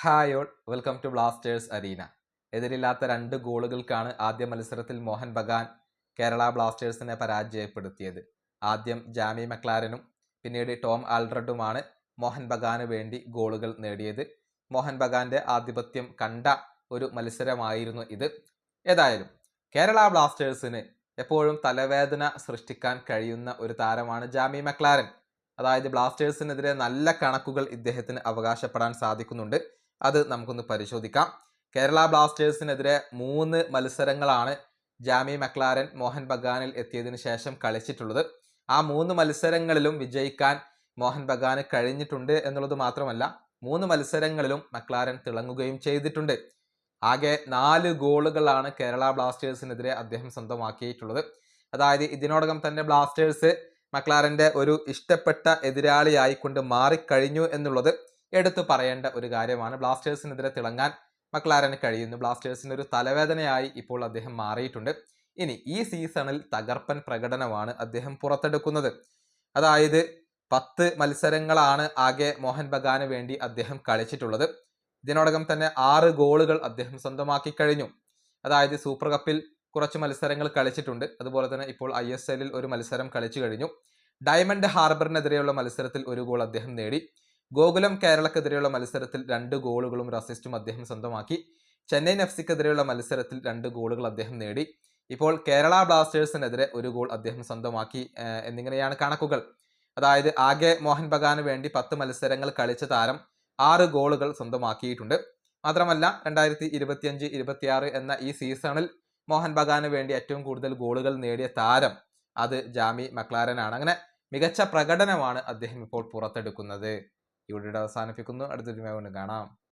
Hi all welcome to Blasters arena എതിരില്ലാത്ത രണ്ട് ഗോളുകൾക്കാണ് ആദ്യ മത്സരത്തിൽ മോഹൻ ബഗാൻ കേരള ബ്ലാസ്റ്റേഴ്സിനെ പരാജയപ്പെടുത്തിയത്. ആദ്യം ജാമി മക്ലാരനും പിന്നീട് ടോം ആൽഡ്രഡുമാണ് മോഹൻ ബഗാന് വേണ്ടി ഗോളുകൾ നേടിയത്. മോഹൻ ബഗാന്റെ ആധിപത്യം കണ്ട ഒരു മത്സരമായിരുന്നു ഇത്. ഏതായാലും കേരള ബ്ലാസ്റ്റേഴ്സിന് എപ്പോഴും തലവേദന സൃഷ്ടിക്കാൻ കഴിയുന്ന ഒരു താരമാണ് ജാമി മക്ലാരൻ. അതായത് ബ്ലാസ്റ്റേഴ്സിനെതിരെ നല്ല കണക്കുകൾ ഇദ്ദേഹത്തിന് അവകാശപ്പെടാൻ സാധിക്കുന്നുണ്ട്. അത് നമുക്കൊന്ന് പരിശോധിക്കാം. കേരള ബ്ലാസ്റ്റേഴ്സിനെതിരെ മൂന്ന് മത്സരങ്ങളാണ് ജാമി മക്ലാരൻ മോഹൻ ബഗാനിൽ എത്തിയതിന് ശേഷം കളിച്ചിട്ടുള്ളത്. ആ മൂന്ന് മത്സരങ്ങളിലും വിജയിക്കാൻ മോഹൻ ബഗാന് കഴിഞ്ഞിട്ടുണ്ട് എന്നുള്ളത് മാത്രമല്ല മൂന്ന് മത്സരങ്ങളിലും മക്ലാരൻ തിളങ്ങുകയും ചെയ്തിട്ടുണ്ട്. ആകെ നാല് ഗോളുകളാണ് കേരള ബ്ലാസ്റ്റേഴ്സിനെതിരെ അദ്ദേഹം സ്വന്തമാക്കിയിട്ടുള്ളത്. അതായത് ഇതിനോടകം തന്നെ ബ്ലാസ്റ്റേഴ്സ് മക്ലാരന്റെ ഒരു ഇഷ്ടപ്പെട്ട എതിരാളിയായിക്കൊണ്ട് മാറിക്കഴിഞ്ഞു എന്നുള്ളത് എടുത്തു പറയേണ്ട ഒരു കാര്യമാണ്. ബ്ലാസ്റ്റേഴ്സിനെതിരെ തിളങ്ങാൻ മക്ലാരന് കഴിയുന്നു. ബ്ലാസ്റ്റേഴ്സിന് ഒരു തലവേദനയായി ഇപ്പോൾ അദ്ദേഹം മാറിയിട്ടുണ്ട്. ഇനി ഈ സീസണിൽ തകർപ്പൻ പ്രകടനമാണ് അദ്ദേഹം പുറത്തെടുക്കുന്നത്. അതായത് പത്ത് മത്സരങ്ങളാണ് ആകെ മോഹൻ ബഗാന് വേണ്ടി അദ്ദേഹം കളിച്ചിട്ടുള്ളത്. ഇതിനോടകം തന്നെ ആറ് ഗോളുകൾ അദ്ദേഹം സ്വന്തമാക്കി കഴിഞ്ഞു. അതായത് സൂപ്പർ കപ്പിൽ കുറച്ച് മത്സരങ്ങൾ കളിച്ചിട്ടുണ്ട്. അതുപോലെ തന്നെ ഇപ്പോൾ ഐ എസ് എല്ലിൽ ഒരു മത്സരം കളിച്ചു കഴിഞ്ഞു. ഡയമണ്ട് ഹാർബറിനെതിരെയുള്ള മത്സരത്തിൽ ഒരു ഗോൾ അദ്ദേഹം നേടി. ഗോകുലം കേരളക്കെതിരെയുള്ള മത്സരത്തിൽ രണ്ട് ഗോളുകളും റസിസ്റ്റും അദ്ദേഹം സ്വന്തമാക്കി. ചെന്നൈയിൻ എഫ് സിക്കെതിരെയുള്ള മത്സരത്തിൽ രണ്ട് ഗോളുകൾ അദ്ദേഹം നേടി. ഇപ്പോൾ കേരള ബ്ലാസ്റ്റേഴ്സിനെതിരെ ഒരു ഗോൾ അദ്ദേഹം സ്വന്തമാക്കി എന്നിങ്ങനെയാണ് കണക്കുകൾ. അതായത് ആകെ മോഹൻ ബഗാന് വേണ്ടി പത്ത് മത്സരങ്ങൾ കളിച്ച താരം ആറ് ഗോളുകൾ സ്വന്തമാക്കിയിട്ടുണ്ട്. മാത്രമല്ല രണ്ടായിരത്തി ഇരുപത്തിയഞ്ച് ഇരുപത്തിയാറ് എന്ന ഈ സീസണിൽ മോഹൻ ബഗാന് വേണ്ടി ഏറ്റവും കൂടുതൽ ഗോളുകൾ നേടിയ താരം അത് ജാമി മക്ലാരനാണ്. അങ്ങനെ മികച്ച പ്രകടനമാണ് അദ്ദേഹം ഇപ്പോൾ പുറത്തെടുക്കുന്നത്. ഈ അവസാനിപ്പിക്കുന്നു. അവസാനിപ്പിക്കുന്നു അടുത്തൊരു കാണാം.